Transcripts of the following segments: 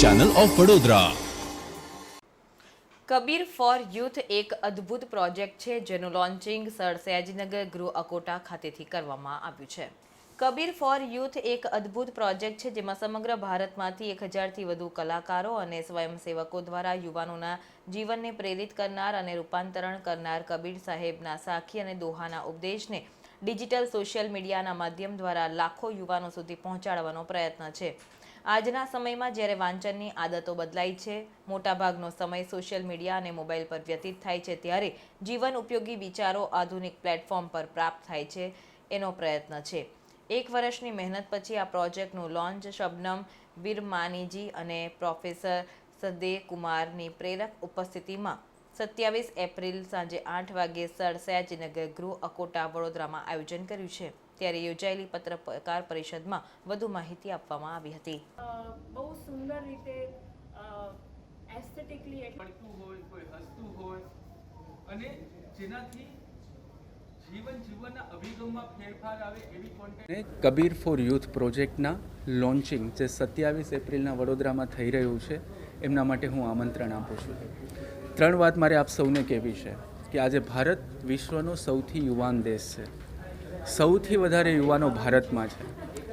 Channel of Vadodara Kabir for youth એક અદ્ભુત project છે, જેનું લોન્ચિંગ સર સયાજીનગર ગૃહ અકોટા ખાતેથી કરવામાં આવ્યું છે. કબીર ફોર યુથ એક અદ્ભુત પ્રોજેક્ટ છે, જેમાં સમગ્ર ભારતમાંથી એક હજારથી વધુ કલાકારો અને સ્વયંસેવકો દ્વારા યુવાનોના જીવનને પ્રેરિત કરનાર અને રૂપાંતરણ કરનાર કબીર સાહેબના સાખી અને દોહાના ઉપદેશને ડિજિટલ સોશિયલ મીડિયાના માધ્યમ દ્વારા લાખો યુવાનો સુધી પહોંચાડવાનો પ્રયત્ન છે. આજના સમયમાં જ્યારે વાંચનની આદતો બદલાઈ છે, મોટાભાગનો સમય સોશિયલ મીડિયા અને મોબાઈલ પર વ્યતીત થાય છે, ત્યારે જીવન ઉપયોગી વિચારો આધુનિક પ્લેટફોર્મ પર પ્રાપ્ત થાય છે એનો પ્રયત્ન છે. એક વર્ષની મહેનત પછી આ પ્રોજેક્ટનું લોન્ચ શબનમ વીરમાનીજી અને પ્રોફેસર સદે કુમારની પ્રેરક ઉપસ્થિતિમાં સત્યાવીસ એપ્રિલ સાંજે આઠ વાગે સર સયાજીનગર ગૃહ અકોટા વડોદરામાં આયોજન કર્યું છે. ત્યારે યોજાયેલી પત્રકાર પરિષદમાં વધુ માહિતી આપવામાં આવી હતી. બહુ સુંદર રીતે એસ્થેટિકલી એટલે પડતું હોય કોઈ હસતું હોય અને જેનાથી જીવન જીવનના અભિગમમાં ફેરફાર આવે એવી કોન્ટેન્ટ કબીર ફોર યુથ પ્રોજેક્ટના લોન્ચિંગ જે સત્યાવીસ એપ્રિલના વડોદરામાં થઈ રહ્યું છે એમના માટે હું આમંત્રણ આપું છું. ત્રણ વાત મારે આપ સૌને કહેવી છે કે આજે ભારત વિશ્વનો સૌથી યુવાન દેશ છે. સૌથી વધારે યુવાનો ભારતમાં છે.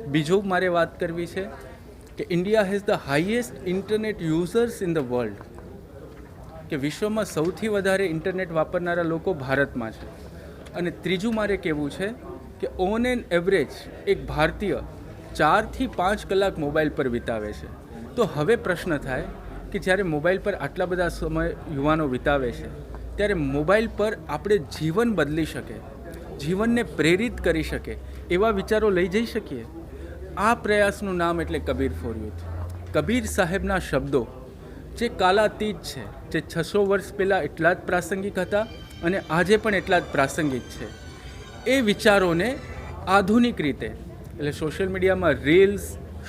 બીજું મારે વાત કરવી છે કે India has the highest internet users in the world કે વિશ્વમાં સૌથી વધારે ઇન્ટરનેટ વાપરનારા લોકો ભારતમાં છે. અને ત્રીજું મારે કહેવું છે કે ઓન એન એવરેજ એક ભારતીય ચારથી પાંચ કલાક મોબાઈલ પર વિતાવે છે. તો હવે પ્રશ્ન થાય કે જ્યારે મોબાઈલ પર આટલા બધા સમય યુવાનો વિતાવે છે, ત્યારે મોબાઈલ પર આપણે જીવન બદલી શકે, જીવનને પ્રેરિત કરી શકે એવા વિચારો લઈ જઈ શકીએ. આ પ્રયાસનું નામ એટલે કબીર ફોર યુથ. કબીર સાહેબના શબ્દો, જે કાલાતીત છે, જે છસો વર્ષ પહેલાં એટલા જ પ્રાસંગિક હતા અને આજે પણ એટલા જ પ્રાસંગિક છે. એ વિચારોને આધુનિક રીતે, એટલે સોશિયલ મીડિયામાં રીલ્સ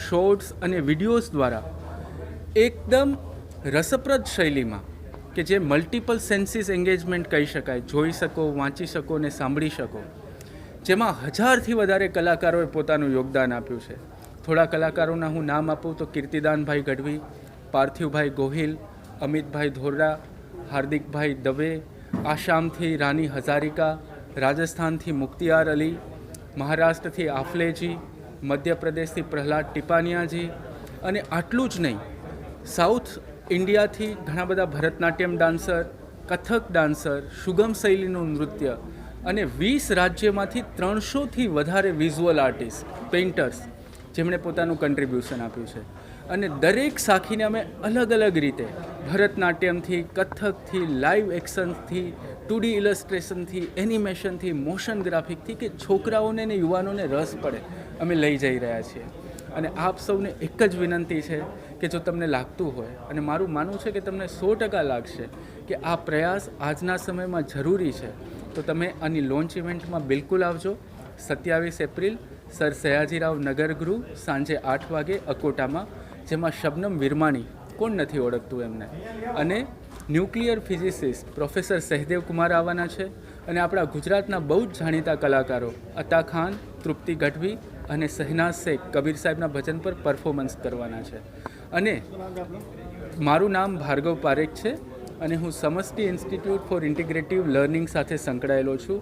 શોર્ટ્સ અને વિડીયોઝ દ્વારા એકદમ રસપ્રદ શૈલીમાં કે જે મલ્ટિપલ સેન્સીસ એન્ગેજમેન્ટ કહી શકાય. જોઈ શકો, વાંચી શકો ને સાંભળી શકો. જેમાં હજારથી વધારે કલાકારોએ પોતાનું યોગદાન આપ્યું છે. થોડા કલાકારોના હું નામ આપું તો કીર્તિદાનભાઈ ગઢવી, પાર્થિવભાઈ ગોહિલ, અમિતભાઈ ધોરડા, હાર્દિકભાઈ દવે, આસામથી રાની હઝારિકા, રાજસ્થાનથી મુક્તિયાર અલી, મહારાષ્ટ્રથી આફલેજી, મધ્યપ્રદેશથી પ્રહલાદ ટીપાનિયાજી અને આટલું જ નહીં, સાઉથ ઇન્ડિયાથી ઘણા બધા ભરતનાટ્યમ ડાન્સર, કથક ડાન્સર, સુગમ શૈલીનું નૃત્ય અને વીસ રાજ્યમાંથી ત્રણસોથી વધારે વિઝ્યુઅલ આર્ટિસ્ટ પેઇન્ટર્સ જેમણે પોતાનું કન્ટ્રીબ્યુશન આપ્યું છે. અને દરેક સાખીને અમે અલગ અલગ રીતે ભરતનાટ્યમથી, કથકથી લાઈવ એક્શનથી ટુડી ઇલસ્ટ્રેશનથી એનિમેશનથી મોશન ગ્રાફિકથી કે છોકરાઓને ને યુવાનોને રસ પડે, અમે લઈ જઈ રહ્યા છીએ. અને આપ સૌને એક જ વિનંતી છે કે જો તમને લાગતું હોય, અને મારું માનવું છે કે તમને સો ટકા લાગશે કે આ પ્રયાસ આજના સમયમાં જરૂરી છે, તો તમે આની લોન્ચ ઇવેન્ટમાં બિલકુલ આવજો. સત્યાવીસ એપ્રિલ, સર સયાજીરાવ નગરગૃહ સાંજે આઠ વાગે અકોટામાં, જેમાં શબનમ વિરમાણી, કોણ નથી ઓળખતું એમને? અને nuclear physicist professor Sahdev Kumar આવવાના છે, અને આપણા ગુજરાતના બહુ જ જાણીતા કલાકારો, અતા ખાન, તૃપ્તિ ગઢવી અને શહેનાઝ શેખ કબીર સાહેબના ભજન પર પરફોર્મન્સ કરવાના છે. અને મારું નામ ભાર્ગવ પારેખ છે અને હું Samashti institute for integrative learning સાથે સંકળાયેલો છું.